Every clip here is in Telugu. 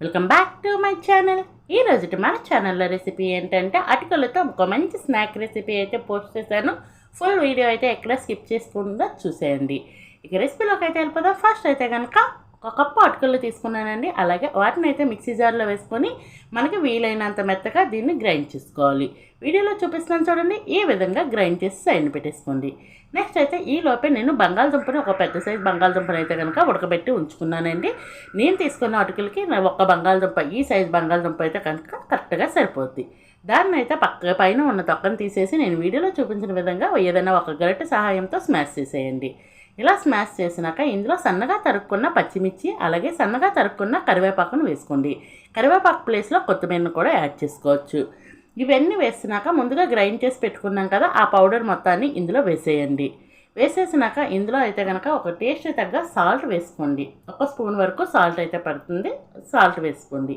Welcome back to my channel ఈ రోజు మన ఛానల్లో రెసిపీ ఏంటంటే అటుకలతో ఒక మంచి స్నాక్ రెసిపీ అయితే పోస్ట్ చేశాను. ఫుల్ వీడియో అయితే ఎక్కడ స్కిప్ చేసుకుండా చూసేయండి. ఇక రెసిపీలోకి అయితే వెళ్ళిపోదాం. ఫస్ట్ అయితే కనుక ఒక కప్పు అటుకలు తీసుకున్నానండి. అలాగే వాటిని అయితే మిక్సీ జార్లో వేసుకొని మనకి వీలైనంత మెత్తగా దీన్ని గ్రైండ్ చేసుకోవాలి. వీడియోలో చూపిస్తున్నాను చూడండి ఈ విధంగా గ్రైండ్ చేసి సైడ్ పెట్టేసుకోండి. నెక్స్ట్ అయితే ఈ లోపే నేను బంగాళదుంపని ఒక పెద్ద సైజు బంగాళదుంపని అయితే కనుక ఉడకబెట్టి ఉంచుకున్నానండి. నేను తీసుకున్న అటుకులకి ఒక బంగాళదుంప ఈ సైజ్ బంగాళదుంప అయితే కనుక కరెక్ట్గా సరిపోద్ది. దాన్ని అయితే పక్క పైన ఉన్న తొక్కను తీసేసి నేను వీడియోలో చూపించిన విధంగా ఏదైనా ఒక గరిటె సహాయంతో స్మాష్ చేసేయండి. ఇలా స్మాష్ చేసినాక ఇందులో సన్నగా తరుక్కున్న పచ్చిమిర్చి అలాగే సన్నగా తరుక్కున్న కరివేపాకును వేసుకోండి. కరివేపాకు ప్లేస్లో కొత్తిమీరను కూడా యాడ్ చేసుకోవచ్చు. ఇవన్నీ వేసినాక ముందుగా గ్రైండ్ చేసి పెట్టుకున్నాం కదా ఆ పౌడర్ మొత్తాన్ని ఇందులో వేసేయండి. వేసేసినాక ఇందులో అయితే కనుక ఒక టేస్ట్ తగ్గ సాల్ట్ వేసుకోండి. ఒక స్పూన్ వరకు సాల్ట్ అయితే పడుతుంది సాల్ట్ వేసుకోండి.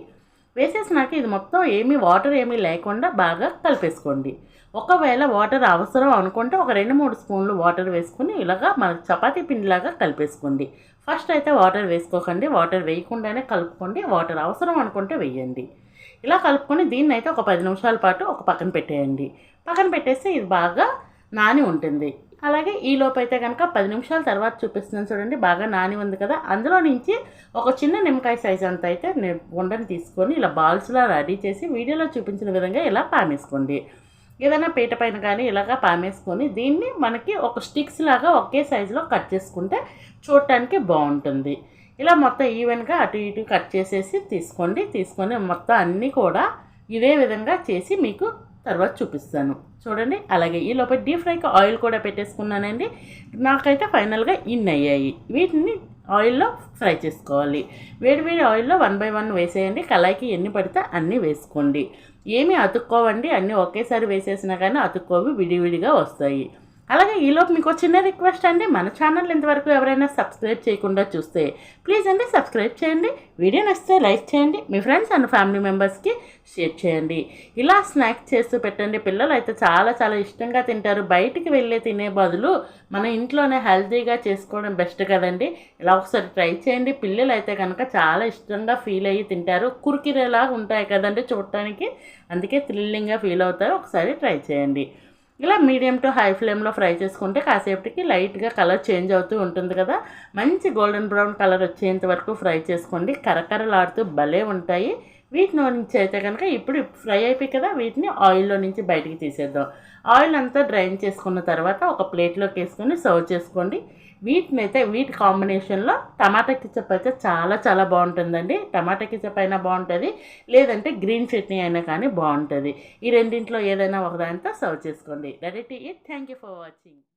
వేసేసినాక ఇది మొత్తం ఏమీ వాటర్ ఏమీ లేకుండా బాగా కలిపేసుకోండి. ఒకవేళ వాటర్ అవసరం అనుకుంటే ఒక రెండు మూడు స్పూన్లు వాటర్ వేసుకుని ఇలాగా మన చపాతీ పిండిలాగా కలిపేసుకోండి. ఫస్ట్ అయితే వాటర్ వేసుకోకండి. వాటర్ వేయకుండానే కలుపుకోండి. వాటర్ అవసరం అనుకుంటే వేయండి. ఇలా కలుపుకొని దీన్ని అయితే ఒక పది నిమిషాల పాటు ఒక పక్కన పెట్టేయండి. పక్కన పెట్టేస్తే ఇది బాగా నాని ఉంటుంది. అలాగే ఈ లోపైతే అయితే కనుక పది నిమిషాల తర్వాత చూపిస్తున్నాను చూడండి బాగా నాని ఉంది కదా. అందులో నుంచి ఒక చిన్న నిమ్మకాయ సైజ్ అంత అయితే ఉండని తీసుకొని ఇలా బాల్స్లా రెడీ చేసి వీడియోలో చూపించిన విధంగా ఇలా పామేసుకోండి. ఏదైనా పీట పైన కానీ ఇలాగా పామేసుకొని దీన్ని మనకి ఒక స్టిక్స్ లాగా ఒకే సైజులో కట్ చేసుకుంటే చూడటానికి బాగుంటుంది. ఇలా మొత్తం ఈవెన్గా అటు ఇటు కట్ చేసేసి తీసుకోండి. తీసుకొని మొత్తం అన్నీ కూడా ఇదే విధంగా చేసి మీకు తర్వాత చూపిస్తాను. చూడండి అలాగే ఈ లోపల డీప్ ఫ్రైకి ఆయిల్ కూడా పెట్టేసుకున్నానండి. నాకైతే ఫైనల్గా ఇన్ అయ్యాయి. వీటిని ఆయిల్లో ఫ్రై చేసుకోవాలి. వేడి వేడి ఆయిల్లో వన్ బై వన్ వేసేయండి. కళాయికి ఎన్ని పడితే అన్నీ వేసుకోండి. ఏమీ అతుక్కోవండి. అన్నీ ఒకేసారి వేసేసినా కానీ అతుక్కోవి విడివిడిగా వస్తాయి. అలాగే ఈలోపు మీకు చిన్న రిక్వెస్ట్ అండి మన ఛానల్ ఇంతవరకు ఎవరైనా సబ్స్క్రైబ్ చేయకుండా చూస్తే ప్లీజ్ అండి సబ్స్క్రైబ్ చేయండి వీడియో నచ్చితే లైక్ చేయండి మీ ఫ్రెండ్స్ అండ్ ఫ్యామిలీ మెంబర్స్కి షేర్ చేయండి. ఇలా స్నాక్స్ చేస్తూ పెట్టండి పిల్లలు అయితే చాలా చాలా ఇష్టంగా తింటారు బయటికి వెళ్ళే తినే బదులు మన ఇంట్లోనే హెల్తీగా చేసుకోవడం బెస్ట్ కదండి. ఇలా ఒకసారి ట్రై చేయండి పిల్లలు అయితే కనుక చాలా ఇష్టంగా ఫీల్ అయ్యి తింటారు కురికిరేలాగా ఉంటాయి కదండి చూడటానికి అందుకే థ్రిల్లింగ్గా ఫీల్ అవుతారు ఒకసారి ట్రై చేయండి. ఇలా మీడియం టు హై ఫ్లేమ్లో ఫ్రై చేసుకుంటే కాసేపటికి లైట్గా కలర్ చేంజ్ అవుతూ ఉంటుంది కదా. మంచి గోల్డెన్ బ్రౌన్ కలర్ వచ్చేంత వరకు ఫ్రై చేసుకోండి. కరకరలాడుతూ భలే ఉంటాయి. వీటిలో నుంచి అయితే కనుక ఇప్పుడు ఫ్రై అయిపోయి కదా వీటిని ఆయిల్లో నుంచి బయటికి తీసేద్దాం. ఆయిల్ అంతా డ్రైన్ చేసుకున్న తర్వాత ఒక ప్లేట్లోకి వేసుకొని సర్వ్ చేసుకోండి. వీటిని అయితే వీటి కాంబినేషన్లో టమాటా కిచప్ అయితే చాలా చాలా బాగుంటుందండి. టమాటా కిచప్ అయినా బాగుంటుంది లేదంటే గ్రీన్ చట్నీ అయినా కానీ బాగుంటుంది. ఈ రెండింట్లో ఏదైనా ఒకదానితో సర్వ్ చేసుకోండి. Ready to eat thank you for watching